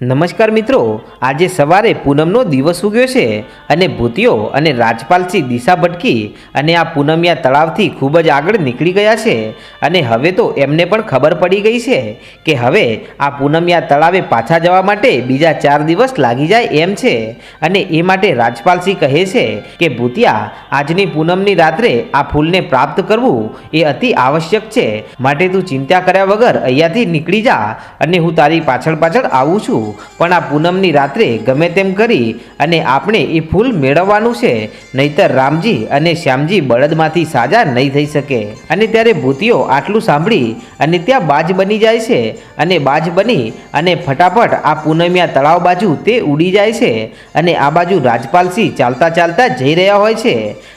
નમસ્કાર મિત્રો, આજે સવારે પૂનમનો દિવસ ઉગ્યો છે અને ભૂતિયો અને રાજપાલસિંહ દિશા ભટકી અને આ પૂનમિયા તળાવથી ખૂબ જ આગળ નીકળી ગયા છે અને હવે તો એમને પણ ખબર પડી ગઈ છે કે હવે આ પૂનમિયા તળાવે પાછા જવા માટે બીજા ચાર દિવસ લાગી જાય એમ છે અને એ માટે રાજપાલસિંહ કહે છે કે, ભૂતિયા, આજની પૂનમની રાત્રે આ ફૂલને પ્રાપ્ત કરવું એ અતિ આવશ્યક છે. માટે તું ચિંતા કર્યા વગર અહીંયાથી નીકળી જા અને હું તારી પાછળ પાછળ આવું છું. પણ આ પૂનમની રાત્રે ગમે તેમ કરી અને આપણે એ ફૂલ મેળવવાનું છે, નહીતર રામજી અને શ્યામજી બળદમાંથી સાજા નહીં થઈ શકે. અને ત્યારે ભૂતિઓ આટલું સાંભળી અને ત્યાં બાજ બની જાય છે અને બાજ બની અને ફટાફટ આ પૂનમિયા તળાવ બાજુ તે ઉડી જાય છે અને આ બાજુ રાજપાલસિંહ ચાલતા ચાલતા જઈ રહ્યા હોય છે.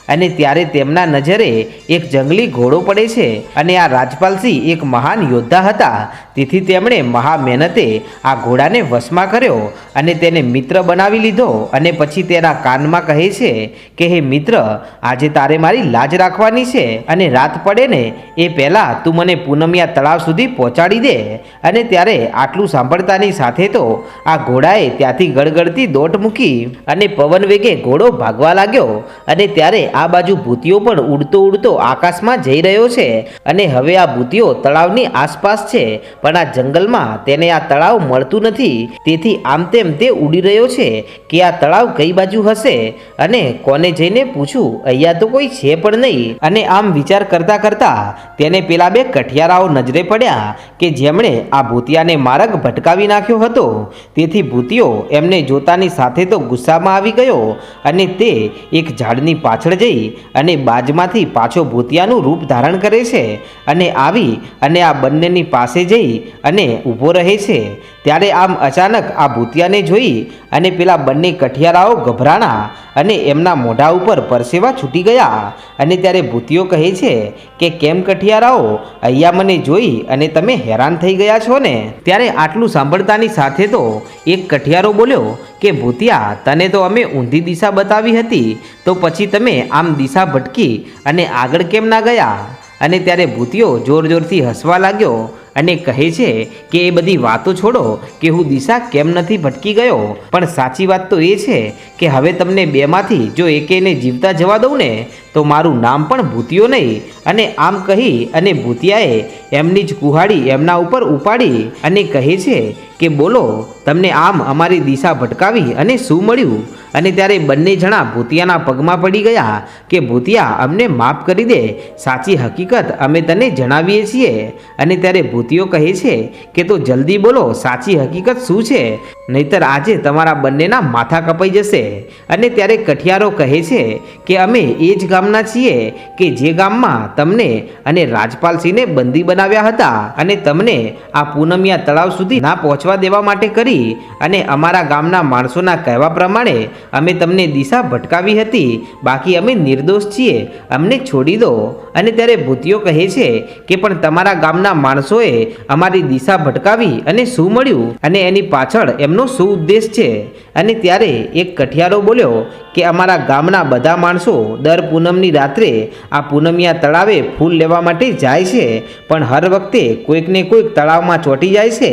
અને ત્યારે તેમના નજરે એક જંગલી ઘોડો પડે છે અને આ રાજપાલસિંહ એક મહાન યોદ્ધા હતા. તેથી તેમણે મહા મહેનતે આ ઘોડાને વશમાં કર્યો અને તેને મિત્ર બનાવી લીધો અને પછી તેના કાનમાં કહે છે કે, હે મિત્ર, આજે તારે મારી લાજ રાખવાની છે અને રાત પડે ને, એ પહેલાં તું મને પૂનમિયા તળાવ સુધી પહોંચાડી દે. અને ત્યારે આટલું સાંભળતાની સાથે તો આ ઘોડાએ ત્યાંથી ગળગળતી દોટ મૂકી અને પવન વેગે ઘોડો ભાગવા લાગ્યો. અને ત્યારે આ બાજુ ભૂતિયો પણ ઉડતો ઉડતો આકાશમાં જઈ રહ્યો છે અને હવે આ ભૂતિયો તળાવની આસપાસ છે. પણ આ જંગલમાં તેને આ તળાવ મળતું નથી. તેથી આમ તેમ તે ઉડી રહ્યો છે કે આ તળાવ કઈ બાજુ હશે? અને કોને જઈને પૂછું? અહીંયા તો કોઈ છે પણ નહીં. અને આમ વિચાર કરતા કરતા તેને પેલા બે કઠિયારાઓ નજરે પડ્યા કે જેમણે આ ભૂતિયાને માર્ગ ભટકાવી નાખ્યો હતો. તેથી ભૂતિયો એમને જોતાની સાથે તો ગુસ્સામાં આવી ગયો અને તે એક ઝાડની પાછળ જઈ અને બાજમાંથી પાછો ભૂતિયાનું રૂપ ધારણ કરે છે અને આવી અને આ બંનેની પાસે જઈ અને ઊભો રહે છે. ત્યારે આમ અચાનક આ ભૂતિયાને જોઈ અને પેલા બંને કઠિયારાઓ ગભરાણા અને એમના મોઢા ઉપર પરસેવા છૂટી ગયા. અને ત્યારે ભૂતિયો કહે છે કે, કેમ કઠિયારાઓ? અહીંયા મને જોઈ અને તમે હેરાન થઈ ગયા છો ને? ત્યારે આટલું સાંભળતાની સાથે તો એક કઠિયારો બોલ્યો કે, ભૂતિયા, તને તો અમે ઊંધી દિશા બતાવી હતી. તો પછી તમે આમ દિશા ભટકી અને આગળ કેમ ના ગયા? અને ત્યારે ભૂતિયો જોર જોરથી હસવા લાગ્યો અને કહે છે કે એ બધી વાતો છોડો કે હું દિશા કેમ નથી ભટકી ગયો? પણ સાચી વાત તો એ છે કે હવે તમને બેમાંથી જો એકેને જીવતા જવા દઉં ને, તો મારું નામ પણ ભૂતિયો નહીં. અને આમ કહી અને ભૂતિયાએ એમની જ કુહાડી એમના ઉપર ઉપાડી અને કહે છે કે બોલો, તમને આમ અમારી દિશા ભટકાવી અને શું મળ્યું? અને ત્યારે બંને જણા ભૂતિયાના પગમાં પડી ગયા કે, ભૂતિયા, અમને માફ કરી દે. સાચી હકીકત અમે તને જણાવીએ છીએ. અને ત્યારે ભૂતિયો કહે છે કે, તો જલ્દી બોલો, સાચી હકીકત શું છે? નહીતર આજે તમારા બંનેના માથા કપાઈ જશે. અને ત્યારે કઠિયારો કહે છે કે, અમે એ જ ગામના છીએ કે જે ગામમાં તમને અને રાજપાલસિંહને બંદી બનાવ્યા હતા અને તમને આ પૂનમિયા તળાવ સુધી ના પહોંચવા દેવા માટે કરી અને અમારા ગામના માણસોના કહેવા પ્રમાણે અમે તમને દિશા ભટકાવી હતી. બાકી અમે નિર્દોષ છીએ. અમને છોડી દો. અને ત્યારે ભૂતિયો કહે છે કે પણ તમારા ગામના માણસોએ અમારી દિશા ભટકાવી અને શું મળ્યું? અને એની પાછળ એમનો શું ઉદ્દેશ છે? અને ત્યારે એક કઠિયારો બોલ્યો કે અમારા ગામના બધા માણસો દર પૂનમની રાત્રે આ પૂનમિયા તળાવે ફૂલ લેવા માટે જાય છે, પણ હર વખતે કોઈકને કોઈક તળાવમાં ચોંટી જાય છે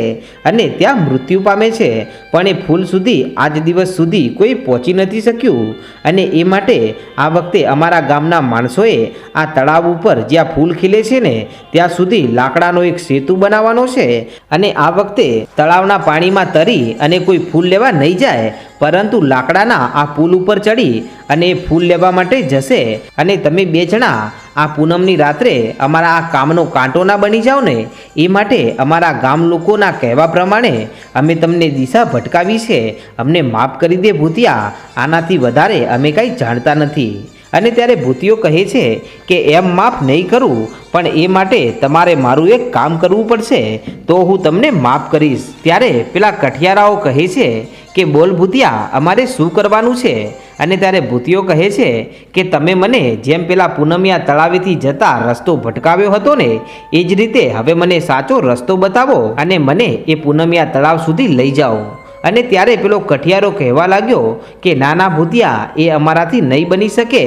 અને ત્યાં મૃત્યુ પામે છે, પણ એ ફૂલ સુધી આજ દિવસ સુધી કોઈ પહોંચી નથી શક્યું. અને એ માટે આ વખતે અમારા ગામના માણસોએ આ તળાવ ઉપર જ્યાં ફૂલ ખીલે છે ને, ત્યાં સુધી લાકડાનો એક સેતુ બનાવવાનો છે અને આ વખતે તળાવના પાણીમાં તરી અને કોઈ ફૂલ લેવા નહીં જાય. પરંતુ લાકડાના આ પુલ ઉપર ચડી અને ફૂલ લેવા માટે જશે અને તમે બે જણા આ પૂનમની રાત્રે અમારા આ કામનો કાંટો ના બની જાઓ ને, એ માટે અમારા ગામ લોકોના કહેવા પ્રમાણે અમે તમને દિશા ભટકાવી છે. અમને માફ કરી દે ભૂતિયા, આનાથી વધારે અમે કાંઈ જાણતા નથી. અને ત્યારે ભૂતિયો કહે છે કે, એમ માફ નહીં કરું, પણ એ માટે તમારે મારું એક કામ કરવું પડશે. તો હું તમને માફ કરીશ. ત્યારે પેલા કઠિયારાઓ કહે છે કે, બોલ ભૂતિયા, અમારે શું કરવાનું છે? અને ત્યારે ભૂતિયો કહે છે કે, તમે મને જેમ પેલા પૂનમિયા તળાવેથી જતા રસ્તો ભટકાવ્યો હતો ને, એ જ રીતે હવે મને સાચો રસ્તો બતાવો અને મને એ પૂનમિયા તળાવ સુધી લઈ જાઓ. અને ત્યારે પેલો કઠિયારો કહેવા લાગ્યો કે, નાના ભૂતિયા, એ અમારાથી નહીં બની શકે.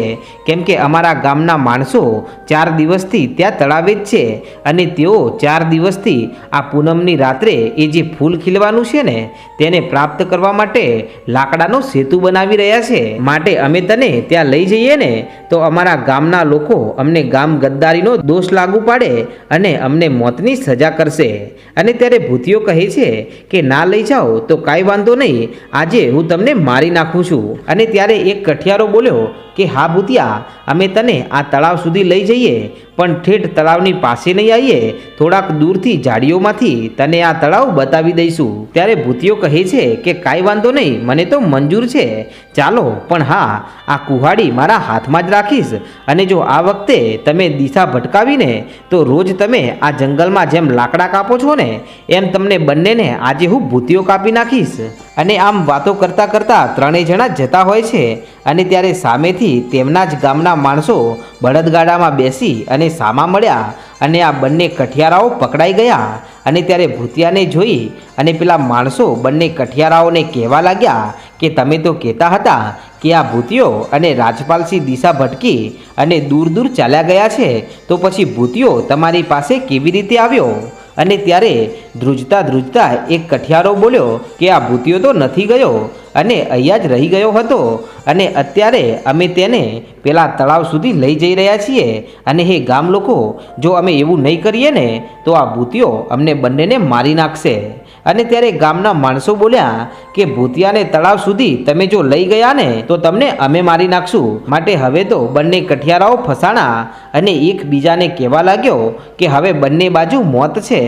કેમ કે અમારા ગામના માણસો ચાર દિવસથી ત્યાં તળાવે જ છે અને તેઓ ચાર દિવસથી આ પૂનમની રાત્રે એ જે ફૂલ ખીલવાનું છે ને, તેને પ્રાપ્ત કરવા માટે લાકડાનો સેતુ બનાવી રહ્યા છે. માટે અમે તને ત્યાં લઈ જઈએ ને, તો અમારા ગામના લોકો અમને ગામ ગદ્દારીનો દોષ લાગુ પાડે અને અમને મોતની સજા કરશે. અને ત્યારે ભૂતિયો કહે છે કે, ના લઈ જાઓ, તો કાંઈ વાંધો નહીં. આજે હું તમને મારી નાખું છું. અને ત્યારે એક કઠિયારો બોલ્યો કે, હા ભૂતિયા, અમે તને આ તળાવ સુધી લઈ જઈએ. પણ ઠેઠ તળાવની પાસે નહીં આવીએ, થોડાક દૂરથી ઝાડીઓમાંથી તને આ તળાવ બતાવી દઈશું. ત્યારે ભૂતિયો કહે છે કે, કાંઈ વાંધો નહીં, મને તો મંજૂર છે. ચાલો, પણ હા, આ કુહાડી મારા હાથમાં જ રાખીશ. અને જો આ વખતે તમે દિશા ભટકાવીને, તો રોજ તમે આ જંગલમાં જેમ લાકડા કાપો છો ને, એમ તમને બંનેને આજે હું ભૂતિયો કાપી નાખીશ. અને આમ વાતો કરતાં કરતાં ત્રણેય જણા જતા હોય છે અને ત્યારે સામેથી તેમના જ ગામના માણસો બળદગાડામાં બેસી અને સામા મળ્યા અને આ બંને કઠિયારાઓ પકડાઈ ગયા અને ત્યારે ભૂતિયાને જોઈ અને પેલા માણસો બંને કઠિયારાઓને કહેવા લાગ્યા કે તમે તો કહેતા હતા કે આ ભૂતિયો અને રાજપાલસિંહ દિશા ભટકી અને દૂર દૂર ચાલ્યા ગયા છે, તો પછી ભૂતિયો તમારી પાસે કેવી રીતે આવ્યો? અને ત્યારે ધ્રુજતા ધ્રુજતા એક કઠિયારો બોલ્યો કે આ ભૂતિયો તો નથી ગયો અને અહીંયા જ રહી ગયો હતો. અને અત્યારે અમે તેને પેલા તળાવ સુધી લઈ જઈ રહ્યા છીએ. અને હે ગામ લોકો, જો અમે એવું નહીં કરીએ ને, તો આ ભૂતિયો અમને બંનેને મારી નાખશે. અને ત્યારે ગામના માણસો બોલ્યા કે, ભૂતિયાને તળાવ સુધી તમે જો લઈ ગયા ને તો તમને અમે મારી નાખશું. માટે હવે તો બંને કઠિયારાઓ ફસાણા અને એકબીજાને કહેવા લાગ્યો કે, હવે બંને બાજુ મોત છે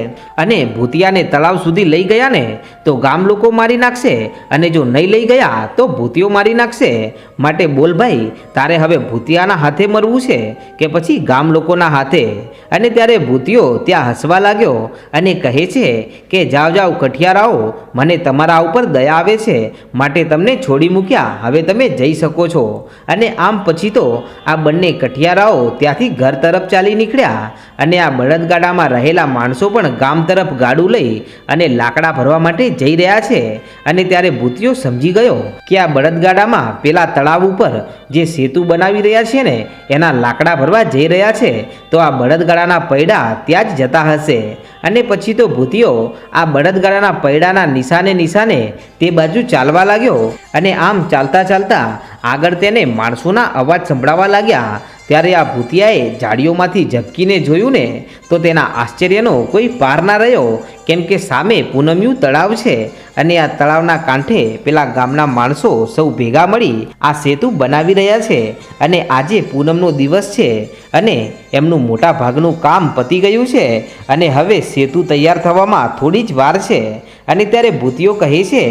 અને ભૂતિયાને તળાવ સુધી લઈ ગયા ને તો ગામ લોકો મારી નાખશે અને જો નહીં લઈ ગયા, તો ભૂતિયો મારી નાખશે. માટે બોલ, ભાઈ, તારે હવે ભૂતિયાના હાથે મરવું છે કે પછી ગામ લોકોના હાથે? અને ત્યારે ભૂતિયો ત્યાં હસવા લાગ્યો અને કહે છે કે, જાવ જાઓ કઠિયારાઓ મને તમારા ઉપર દયા આવે છે, માટે તમને છોડી મૂક્યા. હવે તમે જઈ શકો છો. અને આમ પછી તો આ બંને કઠિયારાઓ ત્યાંથી ઘર તરફ ચાલી નીકળ્યા અને આ બળદગાડામાં રહેલા માણસો પણ ગામ તરફ ગાડું લઈ અને લાકડા ભરવા માટે જઈ રહ્યા છે. અને ત્યારે ભૂતિયો સમજી ગયો કે આ બળદગાડામાં પેલા તળાવ ઉપર જે સેતુ બનાવી રહ્યા છે ને, એના લાકડા ભરવા જઈ રહ્યા છે, તો આ બળદગાડાના પૈડા ત્યાં જ જતા હશે. અને પછી તો ભૂતિયો આ બળદગાડાના પૈડાના નિશાને નિશાને તે બાજુ ચાલવા લાગ્યો અને આમ ચાલતા ચાલતા આગળ તેને માણસોના અવાજ સંભળાવા લાગ્યા. ત્યારે આ ભૂતિયાએ ઝાડીઓમાંથી ઝબકીને જોયું ને તો તેના આશ્ચર્યનો કોઈ પાર ના રહ્યો. કેમ કે સામે પૂનમ્યું તળાવ છે અને આ તળાવના કાંઠે પેલા ગામના માણસો સૌ ભેગા મળી આ સેતુ બનાવી રહ્યા છે અને આજે પૂનમનો દિવસ છે અને એમનું મોટા ભાગનું કામ પતી ગયું છે અને હવે સેતુ તૈયાર થવામાં થોડી જ વાર છે. અને ત્યારે ભૂતિઓ કહે છે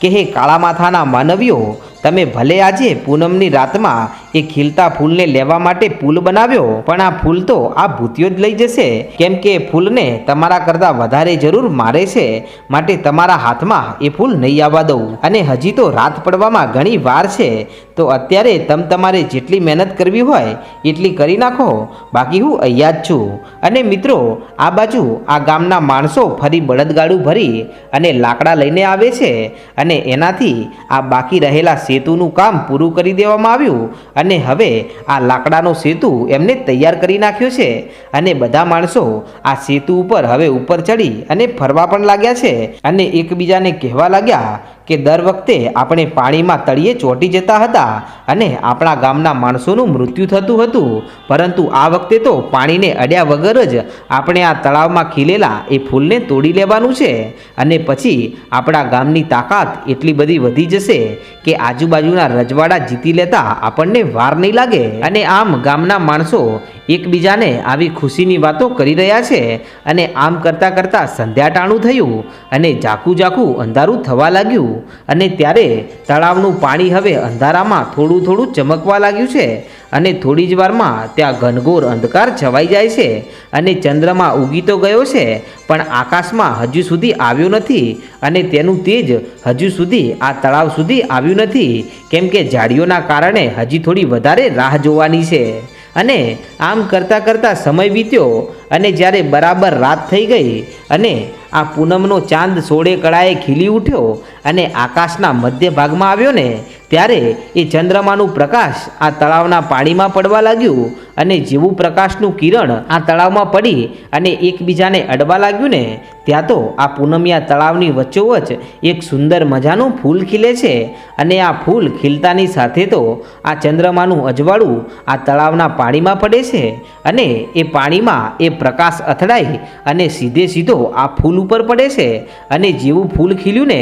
કે, હે કાળા માથાના માનવીઓ, તમે ભલે આજે પૂનમની રાતમાં એ ખીલતા ફૂલને લેવા માટે પુલ બનાવ્યો, પણ આ ફૂલ તો આ ભૂતિઓ જ લઈ જશે. કેમ કે ફૂલને તમારા કરતાં વધારે જરૂર મારે છે, માટે તમારા હાથમાં એ ફૂલ નહીં આવવા દઉં. અને હજી તો રાત પડવામાં ઘણી વાર છે, તો અત્યારે તમ તમારે જેટલી મહેનત કરવી હોય, એટલી કરી નાખો. બાકી હું અહીંયા જ છું. અને મિત્રો, આ બાજુ આ ગામના માણસો ફરી બળદગાડું ભરી અને લાકડા લઈને આવે છે, અને એનાથી આ બાકી રહેલા સેતુનું કામ પૂરું કરી દેવામાં આવ્યું. અને હવે આ લાકડાનો સેતુ એમને તૈયાર કરી નાખ્યો છે. અને બધા માણસો આ સેતુ ઉપર હવે ઉપર ચડી અને ફરવા પણ લાગ્યા છે અને એકબીજાને કહેવા લાગ્યા કે દર વખતે આપણે પાણીમાં તળિયે ચોંટી જતા હતા અને આપણા ગામના માણસોનું મૃત્યુ થતું હતું. પરંતુ આ વખતે તો પાણીને અડ્યા વગર જ આપણે આ તળાવમાં ખીલેલા એ ફૂલને તોડી લેવાનું છે અને પછી આપણા ગામની તાકાત એટલી બધી વધી જશે કે આજુબાજુના રજવાડા જીતી લેતા આપણને વાર નહીં લાગે. અને આમ ગામના માણસો એકબીજાને આવી ખુશીની વાતો કરી રહ્યા છે અને આમ કરતાં કરતાં સંધ્યાટાણું થયું અને ઝાકું ઝાકું અંધારું થવા લાગ્યું. અને ત્યારે તળાવનું પાણી હવે અંધારામાં થોડું થોડું ચમકવા લાગ્યું છે. અને થોડી જ વારમાં ત્યાં ઘનઘોર અંધકાર છવાઈ જાય છે અને ચંદ્રમા ઉગી તો ગયો છે, પણ આકાશમાં હજુ સુધી આવ્યો નથી. અને તેનું તેજ હજુ સુધી આ તળાવ સુધી આવ્યું નથી. કેમ કે ઝાડીઓના કારણે હજી થોડી વધારે રાહ જોવાની છે. અને આમ કરતાં કરતાં સમય વીત્યો અને જ્યારે બરાબર રાત થઈ ગઈ અને આ પૂનમનો ચાંદ સોળે કળાએ ખીલી ઉઠ્યો અને આકાશના મધ્ય ભાગમાં આવ્યો ને, ત્યારે એ ચંદ્રમાનું પ્રકાશ આ તળાવના પાણીમાં પડવા લાગ્યું અને જેવું પ્રકાશનું કિરણ આ તળાવમાં પડી અને એકબીજાને અડવા લાગ્યું ને, ત્યાં તો આ પૂનમિયા તળાવની વચ્ચોવચ એક સુંદર મજાનું ફૂલ ખીલે છે અને આ ફૂલ ખીલતાની સાથે તો આ ચંદ્રમાનું અજવાળું આ તળાવના પાણીમાં પડે છે અને એ પાણીમાં એ પ્રકાશ અથડાઈ અને સીધે સીધો આ ફૂલ ઉપર પડે છે અને જેવું ફૂલ ખીલ્યું ને,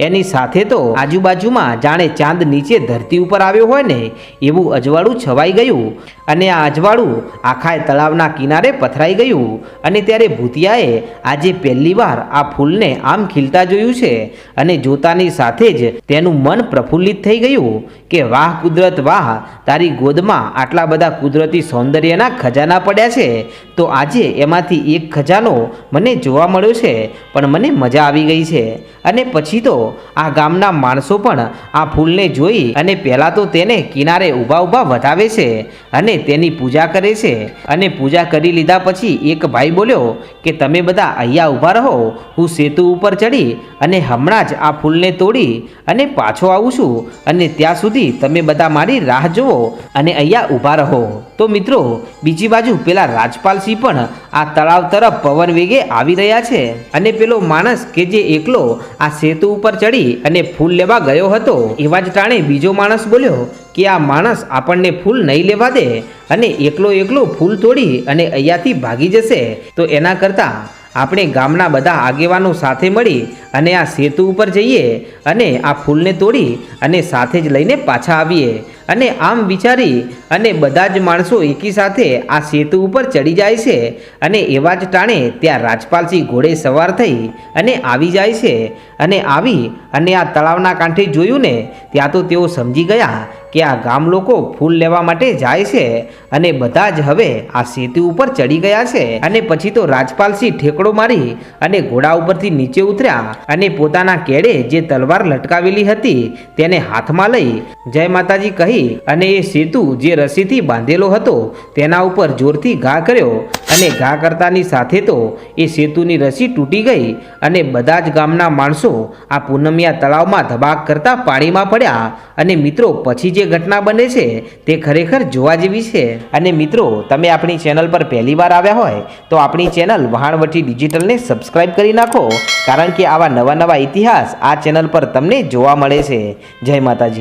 એની સાથે તો આજુબાજુમાં જાણે ચાંદ નીચે ધરતી ઉપર આવ્યો હોય ને, એવું અજવાળું છવાઈ ગયું. અને આ અજવાળું આખા તળાવના કિનારે પથરાઈ ગયું અને ત્યારે ભૂતિયાએ આજે પહેલીવાર આ ફૂલને આમ ખીલતા જોયું છે અને જોતાની સાથે જ તેનું મન પ્રફુલ્લિત થઈ ગયું કે, વાહ, કુદરત, વાહ, તારી ગોદમાં આટલા બધા કુદરતી સૌંદર્યના ખજાના પડ્યા છે. તો આજે એમાંથી એક ખજાનો મને જોવા મળ્યો છે, પણ મને મજા આવી ગઈ છે. અને પછી તો આ ગામના માણસો પણ આ ફૂલને જોઈ અને પહેલાં તો તેને કિનારે ઊભા ઊભા વધાવે છે અને તેની પૂજા કરે છે. અને પૂજા કરી લીધા પછી એક ભાઈ બોલ્યો કે, તમે બધા અહીંયા ઊભા રહો, હું સેતુ ઉપર ચડી અને હમણાં જ આ ફૂલને તોડી અને પાછો આવું છું અને ત્યાં સુધી તમે બધા મારી રાહ જુઓ અને અહીંયા ઊભા રહો. તો મિત્રો, બીજી બાજુ પેલા રાજપાલસિંહ પણ આ તળાવ તરફ પવન વેગે આવી રહ્યા છે. અને પેલો માણસ કે જે એકલો આ સેતુ ઉપર ચડી અને ફૂલ લેવા ગયો હતો, એવા જ ટાણે બીજો માણસ બોલ્યો કે આ માણસ આપણને ફૂલ નહીં લેવા દે અને એકલો એકલો ફૂલ તોડી અને અહીંયાથી ભાગી જશે. તો એના કરતાં આપણે ગામના બધા આગેવાનો સાથે મળી અને આ સેતુ ઉપર જઈએ અને આ ફૂલને તોડી અને સાથે જ લઈને પાછા આવીએ. અને આમ વિચારી અને બધા જ માણસો એકી સાથે આ સેતુ ઉપર ચડી જાય છે અને એવા જ ટાણે ત્યાં રાજપાલસિંહ ઘોડે સવાર થઈ અને આવી જાય છે અને આવી અને આ તળાવના કાંઠે જોયું ને, ત્યાં તો તેઓ સમજી ગયા કે આ ગામ લોકો ફૂલ લેવા માટે જાય છે અને બધા જ હવે આ સેતુ ઉપર ચડી ગયા છે. અને પછી તો રાજપાલસિંહ ઠેકડો મારી અને ઘોડા ઉપરથી નીચે ઉતર્યા અને પોતાના કેડે જે તલવાર લટકાવેલી હતી તેને હાથમાં લઈ જય માતાજી કહી અને એ સેતુ જે રસીથી બાંધેલો હતો તેના ઉપર જોરથી ઘા કર્યો અને ઘા કરતાની સાથે તો એ સેતુની રસી તૂટી ગઈ અને બધા જ ગામના માણસો આ પૂનમિયા તળાવમાં ધબાક કરતા પાણીમાં પડ્યા અને મિત્રો પછી જે ઘટના બને છે તે ખરેખર જોવા જેવી છે. અને મિત્રો, તમે આપણી ચેનલ પર પહેલી વાર આવ્યા હોય, તો આપણી ચેનલ વહાણવટી ડિજિટલને સબસ્ક્રાઇબ કરી નાખો, કારણ કે આવા નવા નવા ઇતિહાસ આ ચેનલ પર તમને જોવા મળે છે. જય માતાજી.